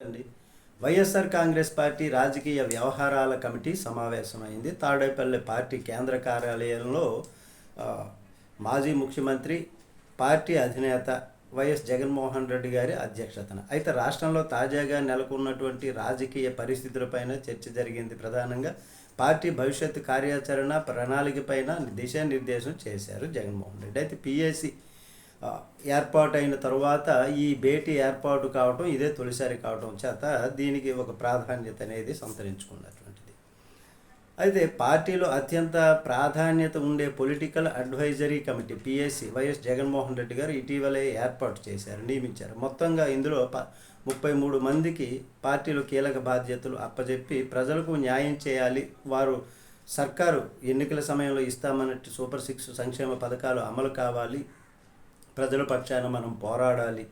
అండి. వైఎస్ఆర్ కాంగ్రెస్ పార్టీ రాజకీయ వ్యవహారాల కమిటీ సమావేశమైంది. తాడేపల్లి పార్టీ కేంద్ర కార్యాలయంలో మాజీ ముఖ్యమంత్రి పార్టీ అధినేత వైఎస్ జగన్మోహన్ రెడ్డి గారి అధ్యక్షతన. అయితే రాష్ట్రంలో తాజాగా నెలకొన్నటువంటి రాజకీయ పరిస్థితులపైన చర్చ జరిగింది ప్రధానంగా. పార్టీ భవిష్యత్తు కార్యాచరణ ప్రణాళికపైన దిశానిర్దేశం చేశారు జగన్మోహన్ రెడ్డి. అయితే పిఎస్సి ఏర్పాటైన తరువాత ఈ భేటీ ఏర్పాటు కావటం ఇదే తొలిసారి కావటం చేత దీనికి ఒక ప్రాధాన్యత అనేది సంతరించుకున్నటువంటిది. అయితే పార్టీలో అత్యంత ప్రాధాన్యత ఉండే political advisory committee PSC YS Jaganmohan Reddy గారు ఇటీవలే ఏర్పాటు చేశారు నియమించారు. మొత్తంగా ఇందులో ప ముప్పై మూడు మందికి పార్టీలో కీలక బాధ్యతలు అప్పజెప్పి ప్రజలకు న్యాయం చేయాలి వారు సర్కారు ఎన్నికల సమయంలో ఇస్తామన్నట్టు సూపర్ సిక్స్ సంక్షేమ పథకాలు అమలు కావాలి ప్రజల పక్షాన మనం పోరాడాలి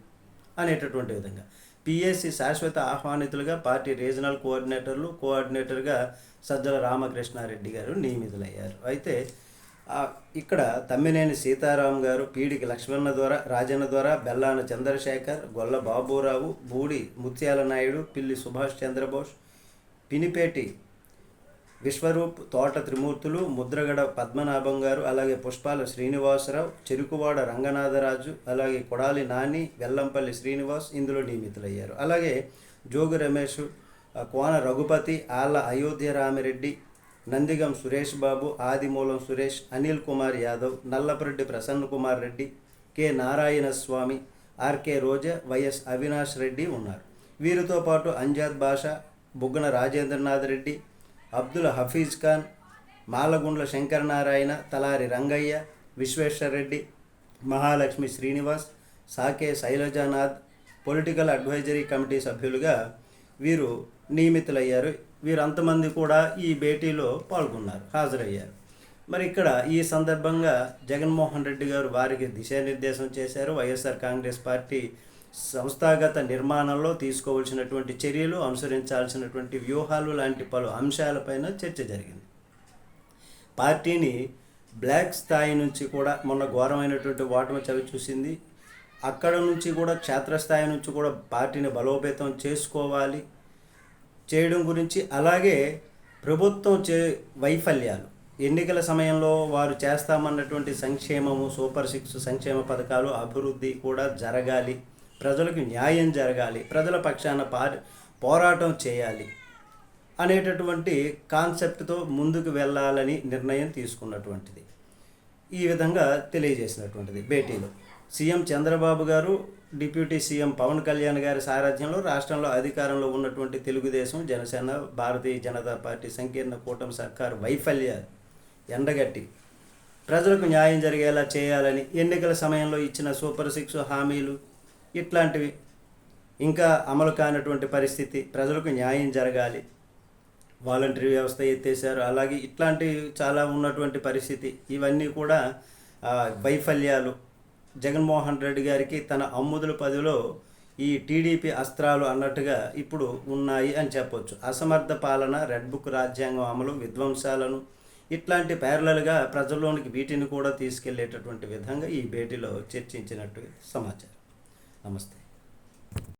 అనేటటువంటి విధంగా. పిఎస్సి శాశ్వత ఆహ్వానితులుగా పార్టీ రీజనల్ కోఆర్డినేటర్లు కోఆర్డినేటర్గా సజ్జల రామకృష్ణారెడ్డి గారు నియమితులయ్యారు. అయితే ఇక్కడ తమ్మినేని సీతారాం గారు పీడికి లక్ష్మణ ద్వారా రాజన్న ద్వారా బెల్లాన చంద్రశేఖర్ గొల్ల బాబురావు బూడి ముత్యాల నాయుడు పిల్లి సుభాష్ చంద్రబోస్ పినిపేటి విశ్వరూప్ తోట త్రిమూర్తులు ముద్రగడ పద్మనాభం గారు అలాగే పుష్పాల శ్రీనివాసరావు చెరుకువాడ రంగనాథరాజు అలాగే కొడాలి నాని వెల్లంపల్లి శ్రీనివాస్ ఇందులో నియమితులయ్యారు. అలాగే Jogu Ramesh Kona Raghupathi Alla Ayodhya Ramireddy Nandigam Suresh Babu Adimulam Suresh Anil Kumar Yadav Nallapareddy Prasanna Kumar Reddy K Narayana Swamy RK Roja YS Avinash Reddy ఉన్నారు. వీరితో పాటు Amzath Basha Buggana Rajendranath Reddy Abdul Hafeez Khan Malagundla Shankaranarayana Talari Rangaiah Visweswarareddy Mahalakshmi Srinivas Sake Sailajanath political advisory committee సభ్యులుగా వీరు నియమితులయ్యారు. వీరంతమంది కూడా ఈ భేటీలో పాల్గొన్నారు హాజరయ్యారు. మరి ఇక్కడ ఈ సందర్భంగా జగన్మోహన్ రెడ్డి గారు వారికి దిశానిర్దేశం చేశారు. వైఎస్ఆర్ కాంగ్రెస్ పార్టీ సంస్థాగత నిర్మాణంలో తీసుకోవాల్సినటువంటి చర్యలు అనుసరించాల్సినటువంటి వ్యూహాలు లాంటి పలు అంశాలపైన చర్చ జరిగింది. పార్టీని బ్లాక్ స్థాయి నుంచి కూడా మొన్న ఘోరమైనటువంటి ఓటమి చవి చూసింది. అక్కడ నుంచి కూడా క్షేత్రస్థాయి నుంచి కూడా పార్టీని బలోపేతం చేసుకోవాలి చేయడం గురించి అలాగే ప్రభుత్వం చే వైఫల్యాలు. ఎన్నికల సమయంలో వారు చేస్తామన్నటువంటి సంక్షేమము సూపర్ సిక్స్ సంక్షేమ పథకాలు అభివృద్ధి కూడా జరగాలి. ప్రజలకు న్యాయం జరగాలి ప్రజల పక్షాన పా పోరాటం చేయాలి అనేటటువంటి కాన్సెప్ట్తో ముందుకు వెళ్ళాలని నిర్ణయం తీసుకున్నటువంటిది. ఈ విధంగా తెలియజేసినటువంటిది భేటీలో. సీఎం చంద్రబాబు గారు డిప్యూటీ సీఎం పవన్ కళ్యాణ్ గారి సారథ్యంలో రాష్ట్రంలో అధికారంలో ఉన్నటువంటి తెలుగుదేశం జనసేన భారతీయ జనతా పార్టీ సంకీర్ణ కూటమి సర్కారు వైఫల్యాలు ఎండగట్టి ప్రజలకు న్యాయం జరిగేలా చేయాలని ఎన్నికల సమయంలో ఇచ్చిన సూపర్ సిక్స్ హామీలు ఇట్లాంటివి. ఇంకా అమలు కానటువంటి పరిస్థితి ప్రజలకు న్యాయం జరగాలి. వాలంటరీ వ్యవస్థ ఎత్తేసారు అలాగే ఇట్లాంటి చాలా ఉన్నటువంటి పరిస్థితి. ఇవన్నీ కూడా వైఫల్యాలు. జగన్మోహన్ రెడ్డి గారికి తన అమ్ముదుల పదిలో ఈ టీడీపీ అస్త్రాలు అన్నట్టుగా ఇప్పుడు ఉన్నాయి అని చెప్పొచ్చు. అసమర్థ పాలన రెడ్ బుక్ రాజ్యాంగం అమలు విధ్వంసాలను ఇట్లాంటి ప్యారలల్గా ప్రజల్లోనికి వీటిని కూడా తీసుకెళ్ళేటటువంటి విధంగా ఈ భేటీలో చర్చించినట్టు సమాచారం. నమస్తే.